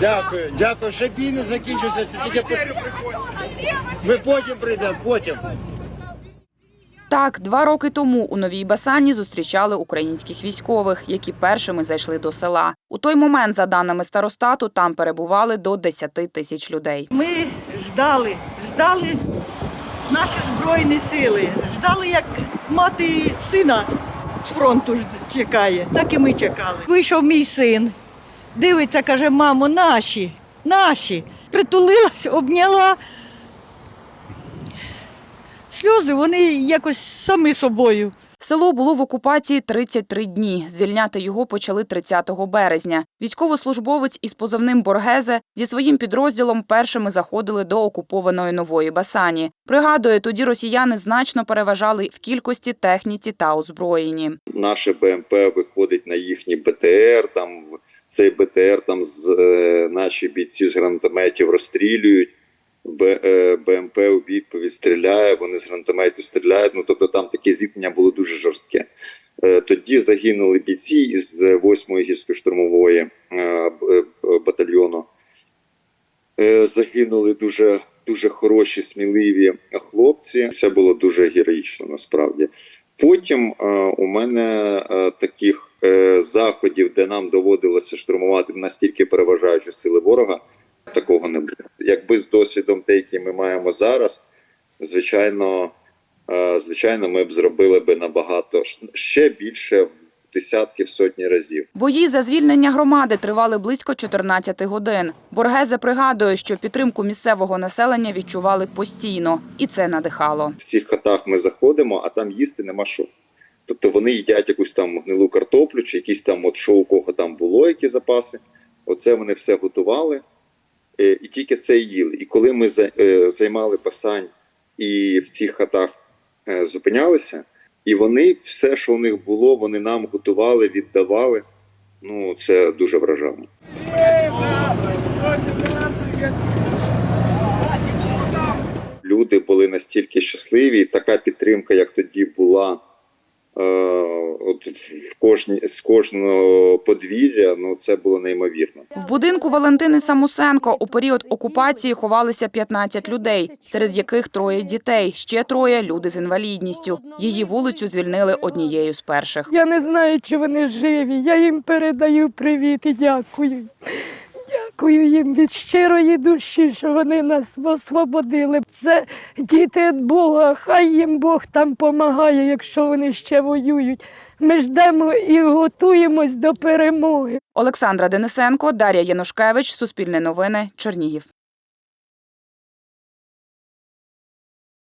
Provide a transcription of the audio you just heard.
Дякую, дякую. Ще бій не закінчився. Це тільки по- ми потім прийдемо, потім. Так, два роки тому у новій Басані зустрічали українських військових, які першими зайшли до села. У той момент, за даними старостату, там перебували до 10 тисяч людей. Ми ждали, ждали наші збройні сили, ждали, як мати сина з фронту ж- чекає. Так і ми чекали. Вийшов мій син, дивиться, каже, мамо, наші, наші. Притулилась, обняла. Сльози вони якось самі собою. Село було в окупації 33 дні. Звільняти його почали 30 березня. Військовослужбовець із позивним Боргезе зі своїм підрозділом першими заходили до окупованої нової Басані. Пригадує, тоді росіяни значно переважали в кількості техніці та озброєнні. наше БМП виходить на їхній БТР. Там цей БТР там з е, наші бійці з гранатометів розстрілюють. Б, е, БМП у відповідь стріляє. Вони з гранатометів стріляють. Ну тобто там таке зіткнення було дуже жорстке. Е, тоді загинули бійці із 8-ї гірсько-штурмової е, е, батальйону. Е, загинули дуже дуже хороші, сміливі хлопці. Це було дуже героїчно насправді. Потім е, у мене е, таких е, заходів, де нам доводилося штурмувати настільки переважаючі сили ворога, такого не було. Якби з досвідом, те, який ми маємо зараз, звичайно, звичайно, ми б зробили би набагато ще більше в десятки, в сотні разів. Бої за звільнення громади тривали близько 14 годин. Боргезе пригадує, що підтримку місцевого населення відчували постійно, і це надихало. в цих хатах ми заходимо, а там їсти нема що. Тобто вони їдять якусь там гнилу картоплю, чи якісь там, от що у кого там було, які запаси. Оце вони все готували е, і тільки це їли. І коли ми е, займали басань і в цих хатах е, зупинялися, і вони все, що у них було, вони нам готували, віддавали. Ну, це дуже вражало. люди були настільки щасливі, і така підтримка, як тоді була е, от в кожні, з кожного подвір'я, ну це було неймовірно. В будинку Валентини Самусенко у період окупації ховалися 15 людей, серед яких троє дітей, ще троє люди з інвалідністю. Її вулицю звільнили однією з перших. Я не знаю, чи вони живі. Я їм передаю привіт і дякую. Дякую їм від щирої душі, що вони нас освободили. Це діти від Бога. Хай їм Бог там допомагає, якщо вони ще воюють. Ми ждемо і готуємось до перемоги. Олександра Денисенко, Дар'я Янушкевич, Суспільне новини, Чернігів.